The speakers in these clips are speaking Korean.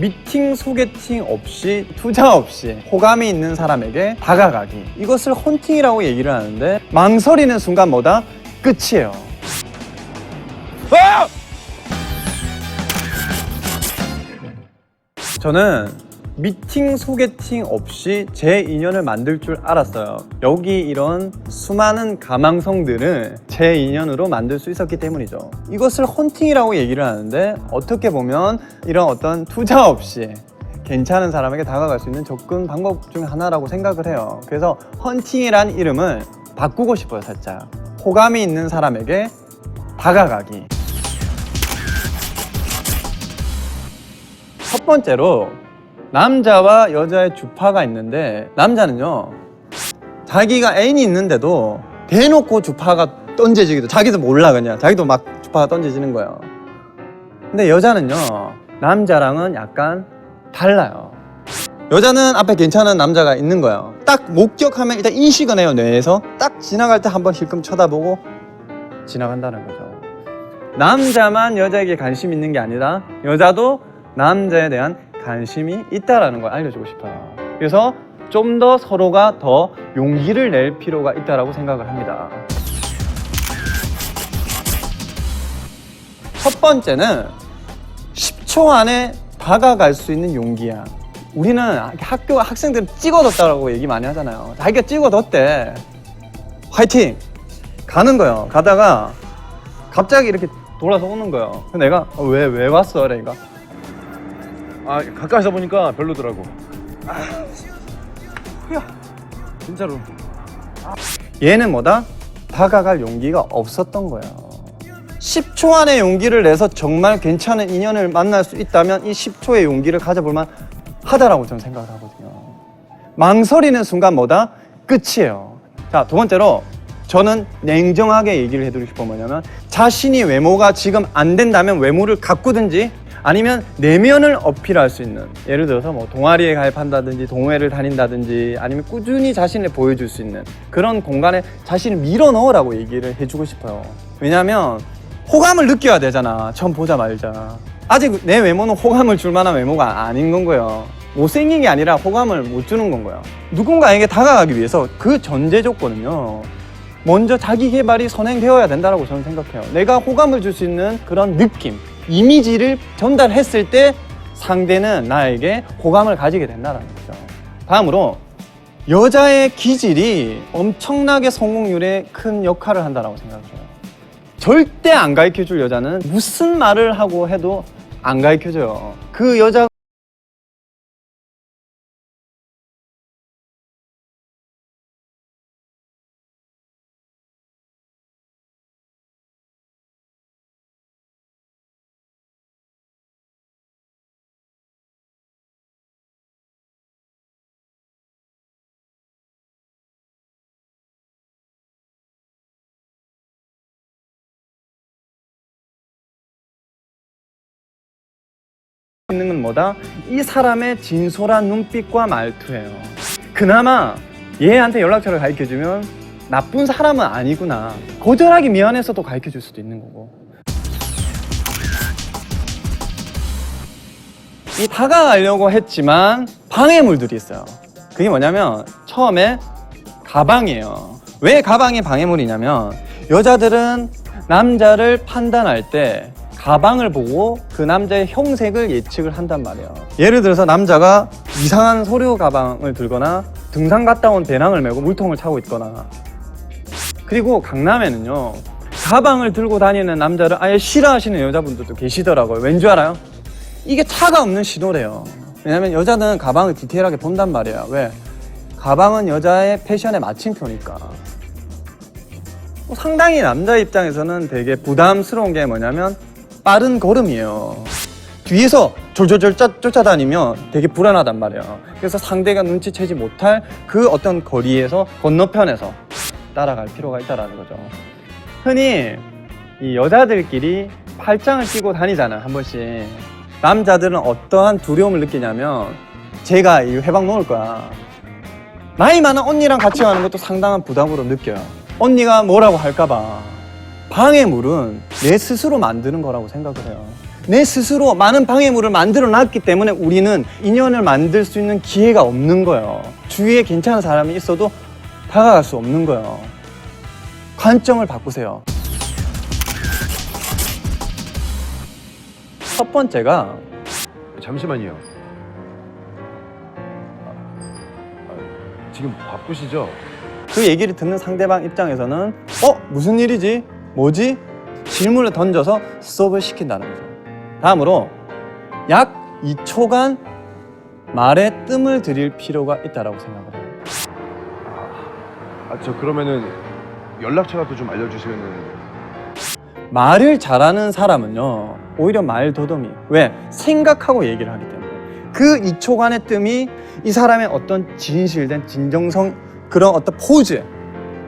미팅 소개팅 없이 투자 없이 호감이 있는 사람에게 다가가기 이것을 헌팅이라고 얘기를 하는데 망설이는 순간 뭐다? 끝이에요 아! 저는 미팅 소개팅 없이 제 인연을 만들 줄 알았어요. 여기 이런 수많은 가망성들을 제 인연으로 만들 수 있었기 때문이죠. 이것을 헌팅이라고 얘기를 하는데 어떻게 보면 이런 어떤 투자 없이 괜찮은 사람에게 다가갈 수 있는 접근 방법 중 하나라고 생각을 해요. 그래서 헌팅이란 이름을 바꾸고 싶어요, 살짝. 호감이 있는 사람에게 다가가기. 첫 번째로 남자와 여자의 주파가 있는데 남자는요 자기가 애인이 있는데도 대놓고 주파가 던져지기도 자기도 몰라 그냥. 자기도 막 주파가 던져지는 거예요. 근데 여자는요 남자랑은 약간 달라요. 여자는 앞에 괜찮은 남자가 있는 거예요. 딱 목격하면 일단 인식은 해요 뇌에서. 딱 지나갈 때 한번 힐끔 쳐다보고 지나간다는 거죠. 남자만 여자에게 관심 있는 게 아니라 여자도 남자에 대한 관심이 있다라는 걸 알려주고 싶어요. 그래서 좀 더 서로가 더 용기를 낼 필요가 있다라고 생각을 합니다. 첫 번째는 10초 안에 다가갈 수 있는 용기야. 우리는 학교 학생들은 찍어뒀다라고 얘기 많이 하잖아요. 자기가 찍어뒀대. 화이팅! 가는 거예요. 가다가 갑자기 이렇게 돌아서 오는 거예요. 내가 어, 왜, 왜 왔어? 그러니까 아 가까이서 보니까 별로더라고. 진짜로. 얘는 뭐다? 다가갈 용기가 없었던 거예요. 10초 안에 용기를 내서 정말 괜찮은 인연을 만날 수 있다면 이 10초의 용기를 가져볼 만 하다라고 저는 생각을 하거든요. 망설이는 순간 뭐다? 끝이에요. 자, 두 번째로 저는 냉정하게 얘기를 해드리고 싶은 뭐냐면 자신이 외모가 지금 안 된다면 외모를 가꾸든지 아니면 내면을 어필할 수 있는 예를 들어서 뭐 동아리에 가입한다든지 동호회를 다닌다든지 아니면 꾸준히 자신을 보여줄 수 있는 그런 공간에 자신을 밀어 넣으라고 얘기를 해주고 싶어요. 왜냐하면 호감을 느껴야 되잖아. 처음 보자마자. 아직 내 외모는 호감을 줄 만한 외모가 아닌 건 거예요. 못생긴 게 아니라 호감을 못 주는 건 거예요. 누군가에게 다가가기 위해서 그 전제 조건은요 먼저 자기 개발이 선행되어야 된다고 저는 생각해요. 내가 호감을 줄 수 있는 그런 느낌, 이미지를 전달했을 때 상대는 나에게 호감을 가지게 된다는 거죠. 다음으로 여자의 기질이 엄청나게 성공률에 큰 역할을 한다고 생각해요. 절대 안 가르쳐 줄 여자는 무슨 말을 하고 해도 안 가르쳐 줘요. 그 여자 있는 건 뭐다? 이 사람의 진솔한 눈빛과 말투예요. 그나마 얘한테 연락처를 가르쳐 주면 나쁜 사람은 아니구나. 거절하기 미안해서도 가르쳐 줄 수도 있는 거고. 이 다가가려고 했지만 방해물들이 있어요. 그게 뭐냐면 처음에 가방이에요. 왜 가방이 방해물이냐면 여자들은 남자를 판단할 때 가방을 보고 그 남자의 형색을 예측을 한단 말이에요. 예를 들어서 남자가 이상한 서류 가방을 들거나 등산 갔다 온 배낭을 메고 물통을 차고 있거나 그리고 강남에는요 가방을 들고 다니는 남자를 아예 싫어하시는 여자분들도 계시더라고요. 왠 줄 알아요? 이게 차가 없는 신호래요. 왜냐면 여자는 가방을 디테일하게 본단 말이에요. 왜? 가방은 여자의 패션의 마침표니까. 뭐 상당히 남자 입장에서는 되게 부담스러운 게 뭐냐면 빠른 걸음이에요. 뒤에서 졸졸졸 쫓- 쫓아다니면 되게 불안하단 말이에요. 그래서 상대가 눈치채지 못할 그 어떤 거리에서 건너편에서 따라갈 필요가 있다라는 거죠. 흔히 이 여자들끼리 팔짱을 끼고 다니잖아요, 한 번씩. 남자들은 어떠한 두려움을 느끼냐면 제가 이 회방 놓을 거야. 나이 많은 언니랑 같이 가는 것도 상당한 부담으로 느껴요. 언니가 뭐라고 할까봐. 방해물은 내 스스로 만드는 거라고 생각을 해요. 내 스스로 많은 방해물을 만들어 놨기 때문에 우리는 인연을 만들 수 있는 기회가 없는 거예요. 주위에 괜찮은 사람이 있어도 다가갈 수 없는 거예요. 관점을 바꾸세요. 첫 번째가 잠시만요. 아, 지금 바쁘시죠? 그 얘기를 듣는 상대방 입장에서는 어? 무슨 일이지? 뭐지? 질문을 던져서 수업을 시킨다는 거죠. 다음으로 약 2초간 말에 뜸을 들일 필요가 있다고 생각을 해요. 아, 저 그러면은 연락처라도 좀 알려주시면은 말을 잘하는 사람은요 오히려 말 더듬이 왜 생각하고 얘기를 하기 때문에 그 2초간의 뜸이 이 사람의 어떤 진실된 진정성 그런 어떤 포즈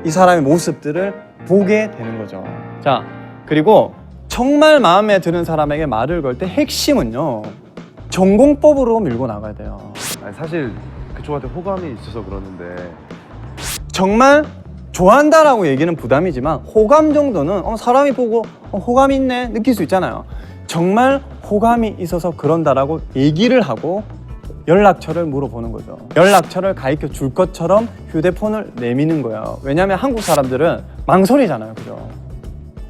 이 사람의 모습들을 보게 되는 거죠 자 그리고 정말 마음에 드는 사람에게 말을 걸 때 핵심은요 전공법으로 밀고 나가야 돼요 아니, 사실 그쪽한테 호감이 있어서 그러는데 정말 좋아한다라고 얘기는 부담이지만 호감 정도는 어, 사람이 보고 어, 호감이 있네 느낄 수 있잖아요. 정말 호감이 있어서 그런다라고 얘기를 하고 연락처를 물어보는 거죠. 연락처를 가르쳐 줄 것처럼 휴대폰을 내미는 거예요. 왜냐하면 한국 사람들은 망설이잖아요. 그죠?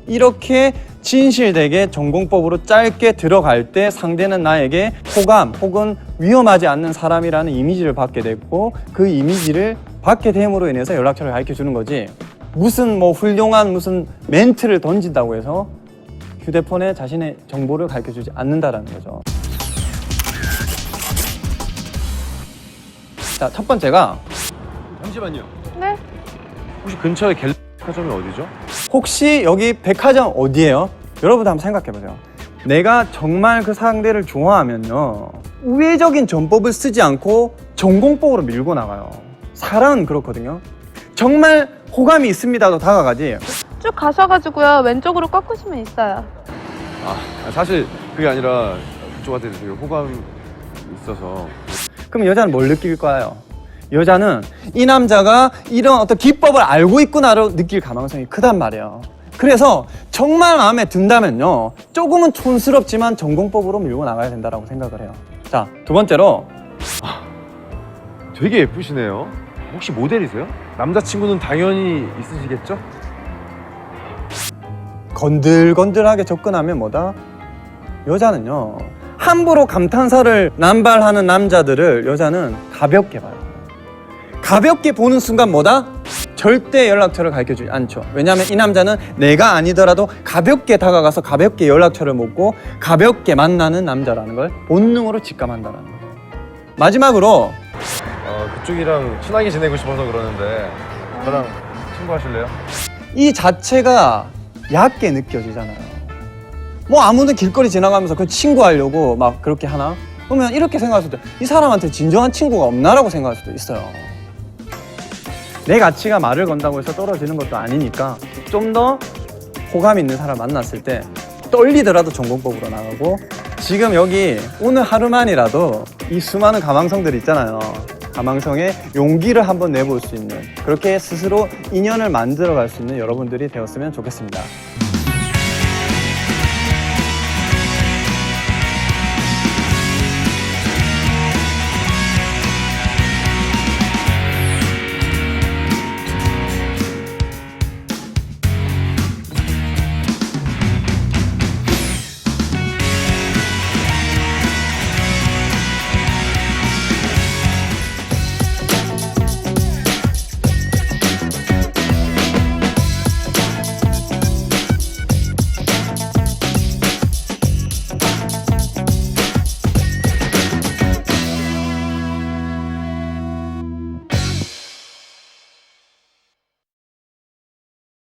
이렇게 진실되게 전공법으로 짧게 들어갈 때 상대는 나에게 호감 혹은 위험하지 않는 사람이라는 이미지를 받게 됐고 그 이미지를 받게 됨으로 인해서 연락처를 가르쳐 주는 거지 무슨 뭐 훌륭한 무슨 멘트를 던진다고 해서 휴대폰에 자신의 정보를 가르쳐 주지 않는다라는 거죠. 자, 첫 번째가 잠시만요. 네? 혹시 근처에 갤 카점이 어디죠? 혹시 여기 백화점 어디예요? 여러분도 한번 생각해 보세요. 내가 정말 그 상대를 좋아하면요. 우회적인 전법을 쓰지 않고 전공법으로 밀고 나가요. 사람은 그렇거든요. 정말 호감이 있습니다도 다가가지. 쭉 가셔가지고요 왼쪽으로 꺾으시면 있어요 아, 사실 그게 아니라 그쪽한테 되게 호감 이 있어서 그럼 여자는 뭘 느낄 거예요? 여자는 이 남자가 이런 어떤 기법을 알고 있구나로 느낄 가능성이 크단 말이에요. 그래서 정말 마음에 든다면요. 조금은 촌스럽지만 전공법으로 밀고 나가야 된다고 생각을 해요. 자, 두 번째로 되게 예쁘시네요. 혹시 모델이세요? 남자친구는 당연히 있으시겠죠? 건들건들하게 접근하면 뭐다? 여자는요. 함부로 감탄사를 남발하는 남자들을 여자는 가볍게 봐요. 가볍게 보는 순간 뭐다? 절대 연락처를 가르쳐 주지 않죠. 왜냐하면 이 남자는 내가 아니더라도 가볍게 다가가서 가볍게 연락처를 묻고 가볍게 만나는 남자라는 걸 본능으로 직감한다는 거예요. 마지막으로 어, 그쪽이랑 친하게 지내고 싶어서 그러는데 저랑 친구하실래요? 이 자체가 얕게 느껴지잖아요. 뭐 아무도 길거리 지나가면서 그 친구 하려고 막 그렇게 하나? 그러면 이렇게 생각할 수도 이 사람한테 진정한 친구가 없나라고 생각할 수도 있어요. 내 가치가 말을 건다고 해서 떨어지는 것도 아니니까 좀 더 호감 있는 사람 만났을 때 떨리더라도 전공법으로 나가고 지금 여기 오늘 하루만이라도 이 수많은 가망성들 있잖아요. 가망성에 용기를 한번 내볼 수 있는 그렇게 스스로 인연을 만들어 갈 수 있는 여러분들이 되었으면 좋겠습니다.